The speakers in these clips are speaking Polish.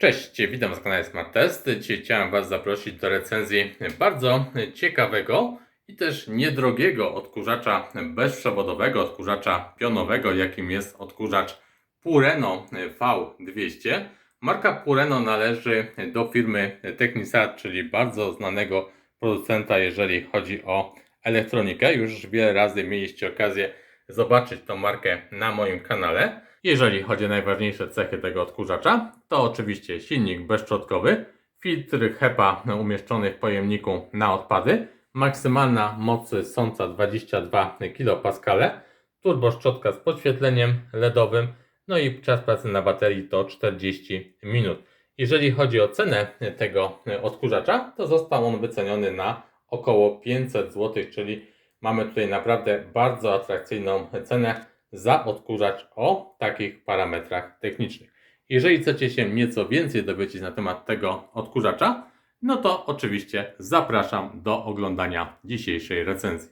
Cześć, witam na kanale Smart Test. Dzisiaj chciałem Was zaprosić do recenzji bardzo ciekawego i też niedrogiego odkurzacza bezprzewodowego, odkurzacza pionowego, jakim jest odkurzacz Pureno V200. Marka Pureno należy do firmy Technisat, czyli bardzo znanego producenta, jeżeli chodzi o elektronikę. Już wiele razy mieliście okazję zobaczyć tą markę na moim kanale. Jeżeli chodzi o najważniejsze cechy tego odkurzacza, to oczywiście silnik bezszczotkowy, filtr HEPA umieszczony w pojemniku na odpady, maksymalna moc sąca 22 kPa, turboszczotka z podświetleniem LEDowym, no i czas pracy na baterii to 40 minut. Jeżeli chodzi o cenę tego odkurzacza, to został on wyceniony na około 500 zł, czyli mamy tutaj naprawdę bardzo atrakcyjną cenę za odkurzacz o takich parametrach technicznych. Jeżeli chcecie się nieco więcej dowiedzieć na temat tego odkurzacza, no to oczywiście zapraszam do oglądania dzisiejszej recenzji.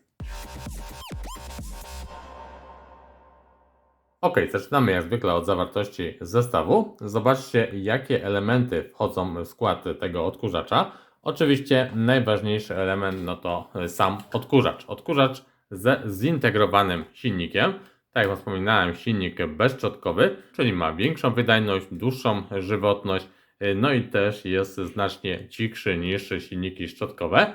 Ok, zaczynamy jak zwykle od zawartości zestawu. Zobaczcie, jakie elementy wchodzą w skład tego odkurzacza. Oczywiście najważniejszy element no to sam odkurzacz. Odkurzacz ze zintegrowanym silnikiem. Tak jak wspominałem, silnik bezszczotkowy, czyli ma większą wydajność, dłuższą żywotność, no i też jest znacznie cichszy niż silniki szczotkowe.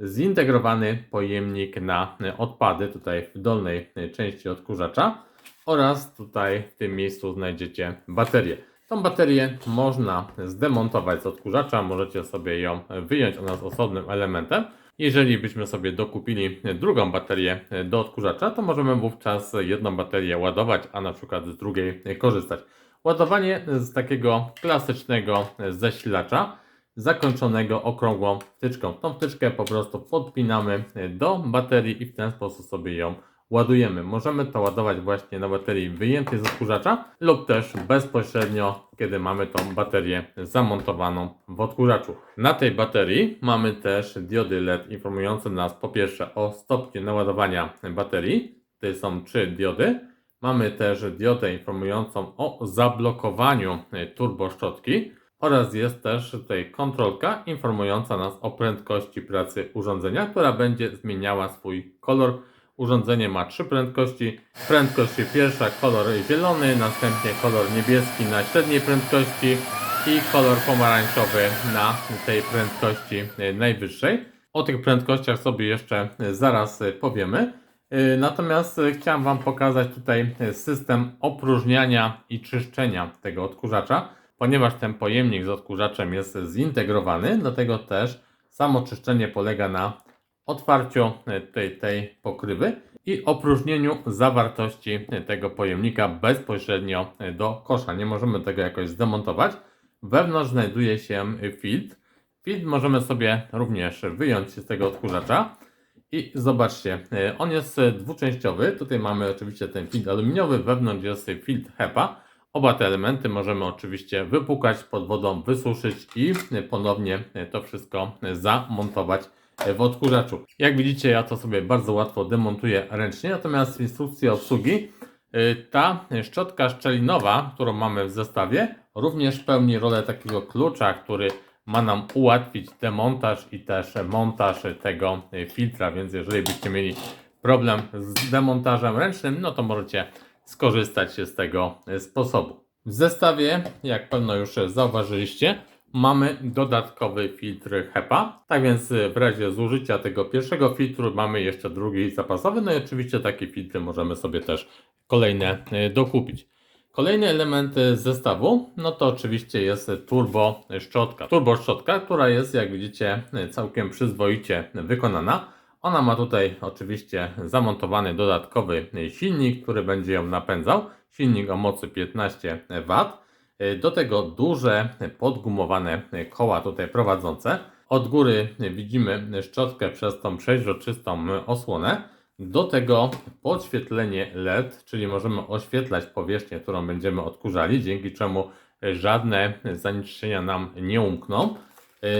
Zintegrowany pojemnik na odpady tutaj w dolnej części odkurzacza oraz tutaj w tym miejscu znajdziecie baterię. Tą baterię można zdemontować z odkurzacza, możecie sobie ją wyjąć, ona jest osobnym elementem. Jeżeli byśmy sobie dokupili drugą baterię do odkurzacza, to możemy wówczas jedną baterię ładować, a na przykład z drugiej korzystać. Ładowanie z takiego klasycznego zasilacza zakończonego okrągłą wtyczką. Tą wtyczkę po prostu podpinamy do baterii i w ten sposób sobie ją ładujemy. Możemy to ładować właśnie na baterii wyjętej z odkurzacza lub też bezpośrednio, kiedy mamy tą baterię zamontowaną w odkurzaczu. Na tej baterii mamy też diody LED informujące nas po pierwsze o stopniu naładowania baterii. Tutaj są trzy diody. Mamy też diodę informującą o zablokowaniu turboszczotki oraz jest też tutaj kontrolka informująca nas o prędkości pracy urządzenia, która będzie zmieniała swój kolor Urządzenie ma trzy prędkości. Prędkość pierwsza kolor zielony, następnie kolor niebieski na średniej prędkości i kolor pomarańczowy na tej prędkości najwyższej. O tych prędkościach sobie jeszcze zaraz powiemy. Natomiast chciałem Wam pokazać tutaj system opróżniania i czyszczenia tego odkurzacza, ponieważ ten pojemnik z odkurzaczem jest zintegrowany, dlatego też samo czyszczenie polega na otwarciu e, tej, tej pokrywy i opróżnieniu zawartości tego pojemnika bezpośrednio e, do kosza. Nie możemy tego jakoś zdemontować. Wewnątrz znajduje się filtr. Filtr możemy sobie również wyjąć z tego odkurzacza. I zobaczcie, e, on jest dwuczęściowy. Tutaj mamy oczywiście ten filtr aluminiowy, wewnątrz jest filtr HEPA. Oba te elementy możemy oczywiście wypukać pod wodą, wysuszyć i ponownie to wszystko zamontować w odkurzaczu. Jak widzicie, ja to sobie bardzo łatwo demontuję ręcznie, natomiast w instrukcji obsługi y, ta szczotka szczelinowa, którą mamy w zestawie, również pełni rolę takiego klucza, który ma nam ułatwić demontaż i też montaż tego filtra, więc jeżeli byście mieli problem z demontażem ręcznym, no to możecie skorzystać z tego sposobu. W zestawie, jak pewno już zauważyliście, mamy dodatkowy filtr HEPA. Tak więc w razie zużycia tego pierwszego filtru mamy jeszcze drugi zapasowy. No i oczywiście takie filtry możemy sobie też kolejne e, dokupić. Kolejny element zestawu, no to oczywiście jest turbo szczotka. Turbo szczotka, która jest jak widzicie całkiem przyzwoicie wykonana. Ona ma tutaj oczywiście zamontowany dodatkowy silnik, który będzie ją napędzał. Silnik o mocy 15 W. Do tego duże podgumowane koła tutaj prowadzące. Od góry widzimy szczotkę przez tą przeźroczystą osłonę. Do tego podświetlenie LED, czyli możemy oświetlać powierzchnię, którą będziemy odkurzali, dzięki czemu żadne zanieczyszczenia nam nie umkną.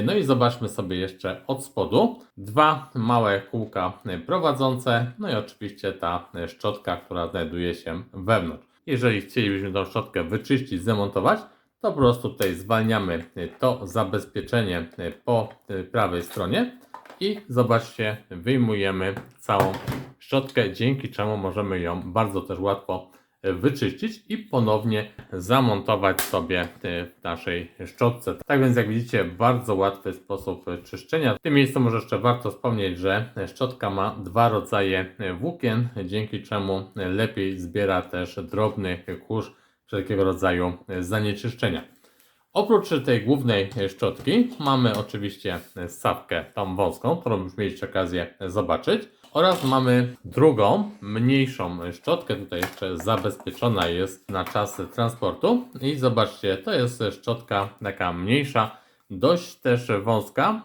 No i zobaczmy sobie jeszcze od spodu dwa małe kółka prowadzące, no i oczywiście ta szczotka, która znajduje się wewnątrz. Jeżeli chcielibyśmy tą szczotkę wyczyścić, zamontować, to po prostu tutaj zwalniamy to zabezpieczenie po prawej stronie i zobaczcie, wyjmujemy całą szczotkę, dzięki czemu możemy ją bardzo też łatwo wyczyścić i ponownie zamontować sobie w naszej szczotce. Tak więc jak widzicie, bardzo łatwy sposób czyszczenia. W tym miejscu może jeszcze warto wspomnieć, że szczotka ma dwa rodzaje włókien, dzięki czemu lepiej zbiera też drobny kurz wszelkiego rodzaju zanieczyszczenia. Oprócz tej głównej szczotki mamy oczywiście stawkę tą wąską, którą już mieliście okazję zobaczyć. Oraz mamy drugą, mniejszą szczotkę, tutaj jeszcze zabezpieczona jest na czas transportu. I zobaczcie, to jest szczotka taka mniejsza, dość też wąska.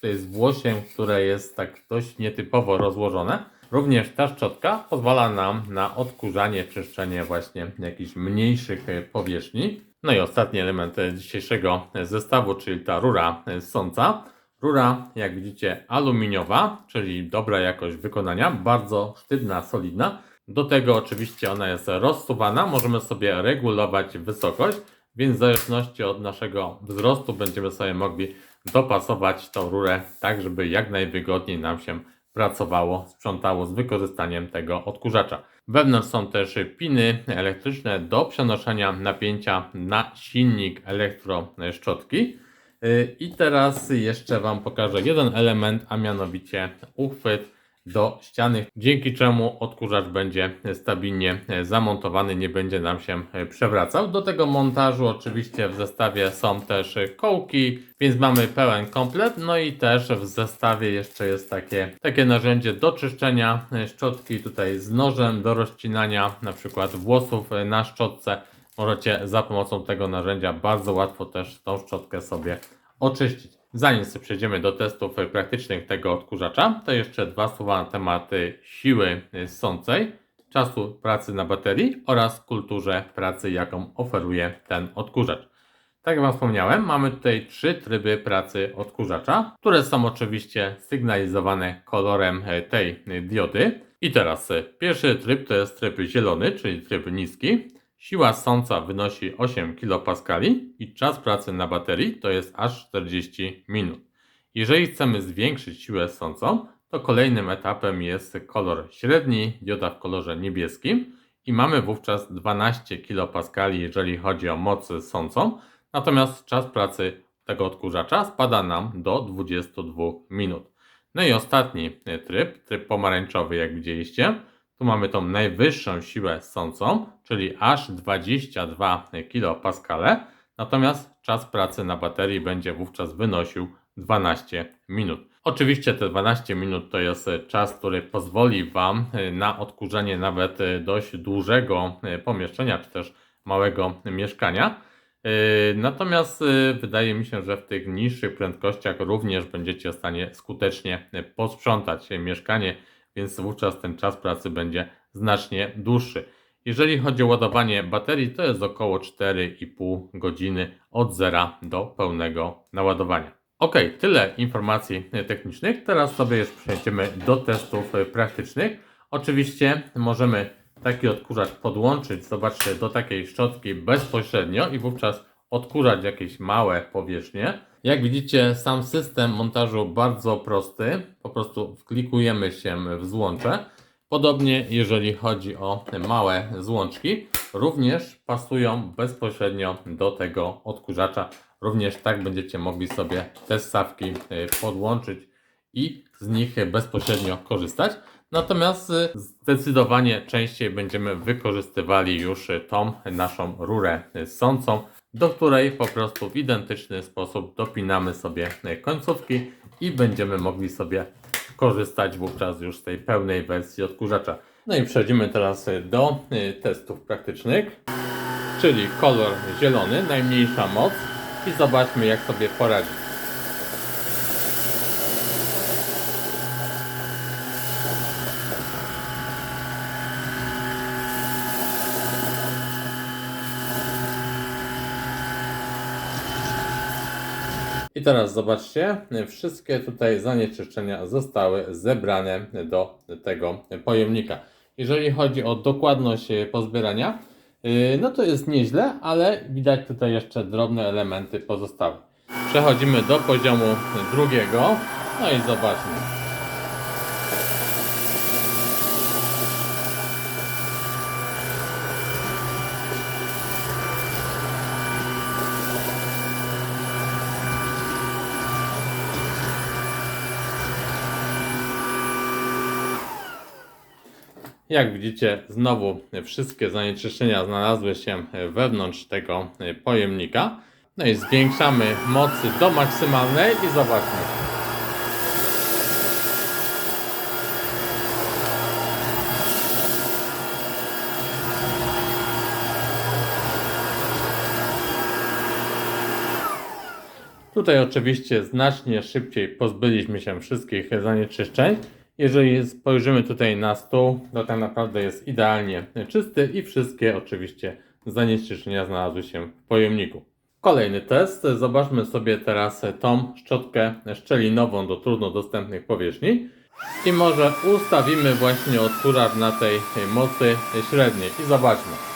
To jest włosiem, które jest tak dość nietypowo rozłożone. Również ta szczotka pozwala nam na odkurzanie, czyszczenie właśnie jakichś mniejszych powierzchni. No i ostatni element dzisiejszego zestawu, czyli ta rura sąca. Rura, jak widzicie, aluminiowa, czyli dobra jakość wykonania, bardzo sztywna, solidna. Do tego oczywiście ona jest rozsuwana, możemy sobie regulować wysokość, więc w zależności od naszego wzrostu będziemy sobie mogli dopasować tą rurę tak, żeby jak najwygodniej nam się pracowało, sprzątało z wykorzystaniem tego odkurzacza. Wewnątrz są też piny elektryczne do przenoszenia napięcia na silnik elektroszczotki. Y, I teraz jeszcze Wam pokażę jeden element, a mianowicie uchwyt do ściany, dzięki czemu odkurzacz będzie stabilnie zamontowany, nie będzie nam się przewracał. Do tego montażu oczywiście w zestawie są też kołki, więc mamy pełen komplet. No i też w zestawie jeszcze jest takie, takie narzędzie do czyszczenia szczotki, tutaj z nożem do rozcinania na przykład włosów na szczotce. Możecie za pomocą tego narzędzia bardzo łatwo też tą szczotkę sobie oczyścić. Zanim sobie przejdziemy do testów praktycznych tego odkurzacza, to jeszcze dwa słowa na temat siły ssącej, czasu pracy na baterii oraz kulturze pracy, jaką oferuje ten odkurzacz. Tak jak Wam wspomniałem, mamy tutaj trzy tryby pracy odkurzacza, które są oczywiście sygnalizowane kolorem tej diody. I teraz pierwszy tryb to jest tryb zielony, czyli tryb niski. Siła sąca wynosi 8 kPa i czas pracy na baterii to jest aż 40 minut. Jeżeli chcemy zwiększyć siłę sącą, to kolejnym etapem jest kolor średni, dioda w kolorze niebieskim i mamy wówczas 12 kPa, jeżeli chodzi o moc sącą, natomiast czas pracy tego odkurzacza spada nam do 22 minut. No i ostatni tryb, tryb pomarańczowy, jak widzieliście, tu mamy tą najwyższą siłę sącą, czyli aż 22 kPa, natomiast czas pracy na baterii będzie wówczas wynosił 12 minut. Oczywiście te 12 minut to jest czas, który pozwoli Wam na odkurzenie nawet dość dużego pomieszczenia, czy też małego mieszkania. Natomiast wydaje mi się, że w tych niższych prędkościach również będziecie w stanie skutecznie posprzątać mieszkanie więc wówczas ten czas pracy będzie znacznie dłuższy. Jeżeli chodzi o ładowanie baterii, to jest około 4,5 godziny od zera do pełnego naładowania. Ok, tyle informacji technicznych. Teraz sobie już przejdziemy do testów praktycznych. Oczywiście możemy taki odkurzacz podłączyć, zobaczcie, do takiej szczotki bezpośrednio i wówczas odkurzać jakieś małe powierzchnie. Jak widzicie, sam system montażu bardzo prosty. Po prostu wklikujemy się w złącze. Podobnie jeżeli chodzi o te małe złączki, również pasują bezpośrednio do tego odkurzacza. Również tak będziecie mogli sobie te stawki e, podłączyć i z nich bezpośrednio korzystać. Natomiast e, zdecydowanie częściej będziemy wykorzystywali już tą naszą rurę sącą, do której po prostu w identyczny sposób dopinamy sobie końcówki i będziemy mogli sobie korzystać wówczas już z tej pełnej wersji odkurzacza. No i przechodzimy teraz do y, testów praktycznych, czyli kolor zielony, najmniejsza moc i zobaczmy jak sobie poradzi. I teraz zobaczcie, wszystkie tutaj zanieczyszczenia zostały zebrane do tego pojemnika. Jeżeli chodzi o dokładność pozbierania, Yy, no to jest nieźle, ale widać tutaj jeszcze drobne elementy pozostałe. Przechodzimy do poziomu drugiego. No i zobaczmy. Jak widzicie, znowu wszystkie zanieczyszczenia znalazły się wewnątrz tego pojemnika. No i zwiększamy mocy do maksymalnej i zobaczmy. Tutaj oczywiście znacznie szybciej pozbyliśmy się wszystkich zanieczyszczeń. Jeżeli spojrzymy tutaj na stół, to tak naprawdę jest idealnie czysty i wszystkie oczywiście zanieczyszczenia znalazły się w pojemniku. Kolejny test. Zobaczmy sobie teraz tą szczotkę szczelinową do trudno dostępnych powierzchni. I może ustawimy właśnie odkurzacz na tej mocy średniej i zobaczmy.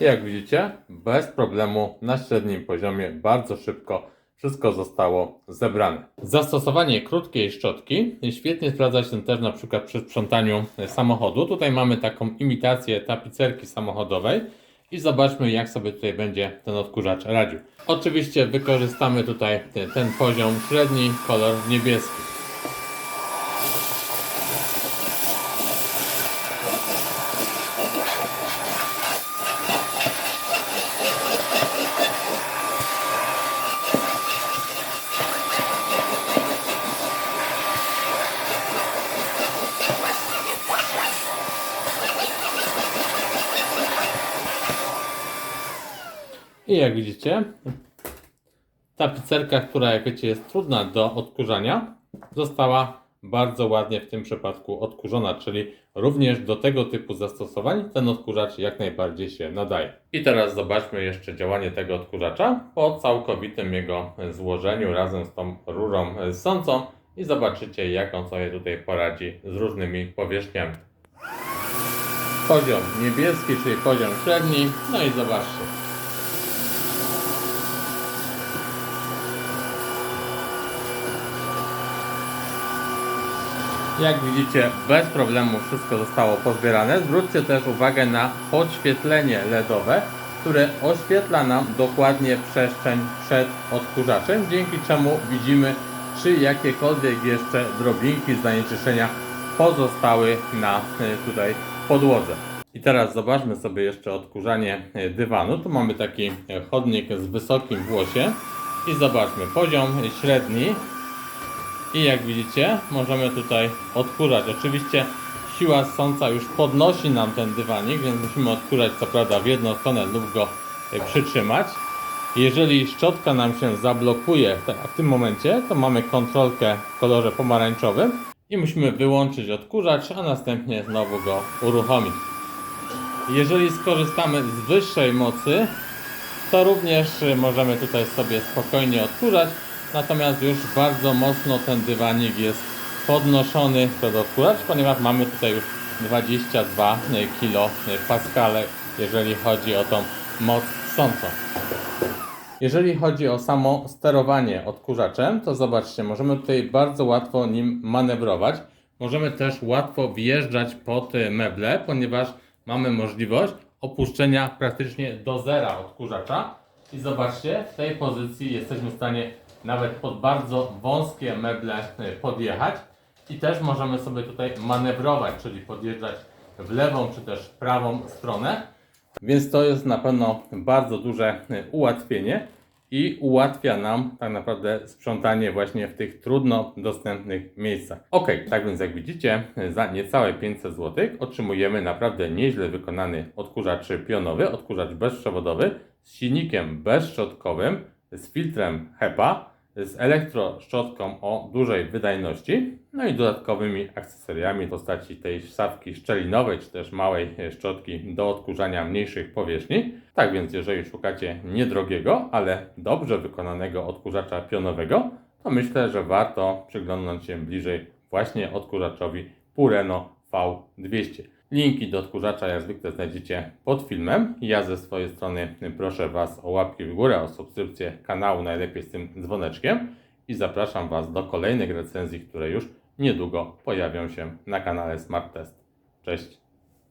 Jak widzicie, bez problemu na średnim poziomie bardzo szybko wszystko zostało zebrane. Zastosowanie krótkiej szczotki świetnie sprawdza się też na przykład przy sprzątaniu samochodu. Tutaj mamy taką imitację tapicerki samochodowej i zobaczmy jak sobie tutaj będzie ten odkurzacz radził. Oczywiście wykorzystamy tutaj ten, ten poziom średni, kolor niebieski. I jak widzicie, tapicerka, która jak wiecie jest trudna do odkurzania, została bardzo ładnie w tym przypadku odkurzona, czyli również do tego typu zastosowań ten odkurzacz jak najbardziej się nadaje. I teraz zobaczmy jeszcze działanie tego odkurzacza po całkowitym jego złożeniu razem z tą rurą sącą i zobaczycie jak on sobie tutaj poradzi z różnymi powierzchniami. Poziom niebieski, czyli poziom średni, no i zobaczcie. Jak widzicie, bez problemu wszystko zostało pozbierane. Zwróćcie też uwagę na podświetlenie LEDowe, które oświetla nam dokładnie przestrzeń przed odkurzaczem, dzięki czemu widzimy, czy jakiekolwiek jeszcze drobinki zanieczyszczenia pozostały na y, tutaj podłodze. I teraz zobaczmy sobie jeszcze odkurzanie y, dywanu. Tu mamy taki y, chodnik z wysokim włosie i zobaczmy poziom średni i jak widzicie, możemy tutaj odkurzać. Oczywiście siła sąca już podnosi nam ten dywanik, więc musimy odkurzać co prawda w jedną stronę lub go e, przytrzymać. Jeżeli szczotka nam się zablokuje w tym momencie, to mamy kontrolkę w kolorze pomarańczowym i musimy wyłączyć odkurzacz, a następnie znowu go uruchomić. Jeżeli skorzystamy z wyższej mocy, to również e, możemy tutaj sobie spokojnie odkurzać, natomiast już bardzo mocno ten dywanik jest podnoszony pod odkurzacz, ponieważ mamy tutaj już 22 kilo paskale, jeżeli chodzi o tą moc sącą. Jeżeli chodzi o samo sterowanie odkurzaczem, to zobaczcie, możemy tutaj bardzo łatwo nim manewrować. Możemy też łatwo wjeżdżać pod meble, ponieważ mamy możliwość opuszczenia praktycznie do zera odkurzacza. I zobaczcie, w tej pozycji jesteśmy w stanie nawet pod bardzo wąskie meble y, podjechać. I też możemy sobie tutaj manewrować, czyli podjeżdżać w lewą czy też prawą stronę. Więc to jest na pewno bardzo duże y, ułatwienie i ułatwia nam tak naprawdę sprzątanie właśnie w tych trudno dostępnych miejscach. Ok, tak więc jak widzicie, za niecałe 500 zł otrzymujemy naprawdę nieźle wykonany odkurzacz pionowy, odkurzacz bezprzewodowy z silnikiem bezszczotkowym, z filtrem HEPA, z elektroszczotką o dużej wydajności, no i dodatkowymi akcesoriami w postaci tej wstawki szczelinowej, czy też małej szczotki do odkurzania mniejszych powierzchni. Tak więc jeżeli szukacie niedrogiego, ale dobrze wykonanego odkurzacza pionowego, to myślę, że warto przyglądnąć się bliżej właśnie odkurzaczowi Pureno V200. Linki do odkurzacza jak zwykle znajdziecie pod filmem. Ja ze swojej strony proszę Was o łapki w górę, o subskrypcję kanału, najlepiej z tym dzwoneczkiem i zapraszam Was do kolejnych recenzji, które już niedługo pojawią się na kanale Smart Test. Cześć!